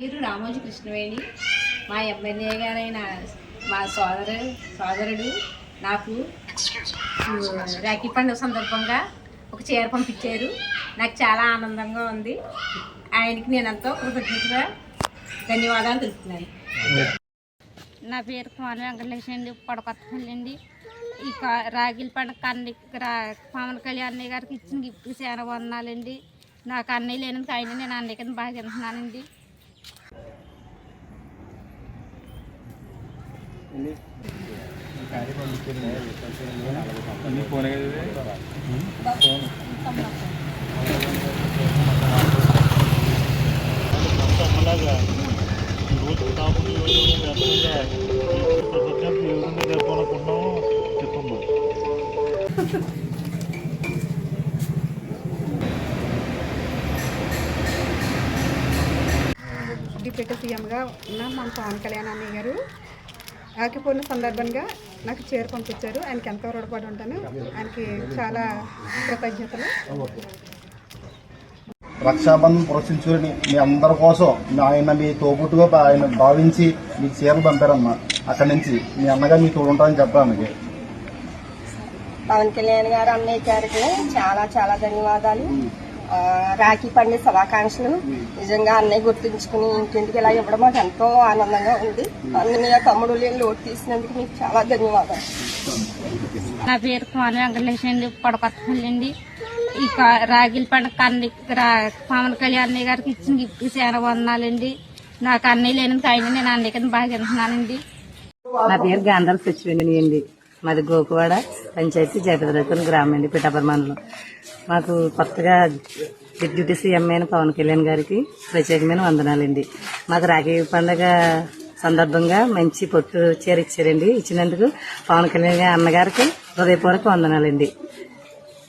పేరు రామోజీ కృష్ణవేణి. మా ఎమ్మెల్యే గారైన మా సోదరు సోదరుడు నాకు రాఖీ పండుగ సందర్భంగా ఒక చీర పంపించారు. నాకు చాలా ఆనందంగా ఉంది. ఆయనకి నేను ఎంతో కృతజ్ఞతగా ధన్యవాదాలు తెలుపుతున్నాను. నా పేరు కుమార్ వెంకటలక్ష్మి అండి పొడకొత్తపల్లి అండి. ఈ కా- రాగిల పండుగ కన్ని రా పవన్ కళ్యాణ్ అన్నయ్య గారికి ఇచ్చిన గిఫ్ట్ చాలా వందనాలండి నాకు అన్నయ్య లేనందుకు ఆయన నేను అన్నయ్య కింద బాగా తింటున్నానండి. అలాగా ఈరోజు కాకుండా ఈరోజు ఏ విధంగా చెప్పమ్మా డిప్యూటీ సీఎంగా ఉన్న మన పవన్ కళ్యాణ్ అన్నయ్య గారు ఆకిపోయిన సందర్భంగా నాకు చీర పంపించారు. ఆయనకి ఎంతో రుణపడి ఉంటాను. ఆయనకి చాలా కృతజ్ఞతలు. రక్షాబంధన్ పురస్కరించుకుని మీ అందరి కోసం మీ ఆయన మీ తోబుట్టుగా ఆయన భావించి మీకు చీరలు పంపారమ్మా. అక్కడి నుంచి మీ అన్నగా మీకు తోడుంటారని చెప్పడానికి పవన్ కళ్యాణ్ గారు అన్నయ్య గారికి చాలా చాలా ధన్యవాదాలు. రాఖీ పండుగ శుభాకాంక్షలు. నిజంగా అన్నయ్య గుర్తుంచుకుని ఇంటింటికి ఇలా ఇవ్వడం మాకు ఎంతో ఆనందంగా ఉంది. అన్నయ్య తమ్ముడు లేని లోటు తీసినందుకు మీకు చాలా ధన్యవాదాలు. నా పేరు కుమార్ వెంకటలక్ష్మి అండి పొడకొత్తపల్లి అండి. ఈ కా- రాగిల పండుగ కన్ని రా పవన్ కళ్యాణ్ అన్నయ్య గారికి ఇచ్చిన గిఫ్ట్ చాలా వందనాలండి నాకు అన్నయ్య లేనందుకు ఆయన నేను అన్నయ్య కింద బాగా తింటున్నానండి. నా పేరు గాంధాల సచివేణి అండి. మాది గోకువాడ పంచాయతీ జయపతిరతన్ గ్రామం అండి పిఠాపురం మండలం. మాకు కొత్తగా డిప్యూటీ సీఎం అయిన పవన్ కళ్యాణ్ గారికి ప్రత్యేకమైన వందనాలండి. మాకు రాఖీ పండగ సందర్భంగా మంచి పొట్టు చీర ఇచ్చారండి. ఇచ్చినందుకు పవన్ కళ్యాణ్ గారి అన్నగారికి హృదయపూర్వక వందనాలండి.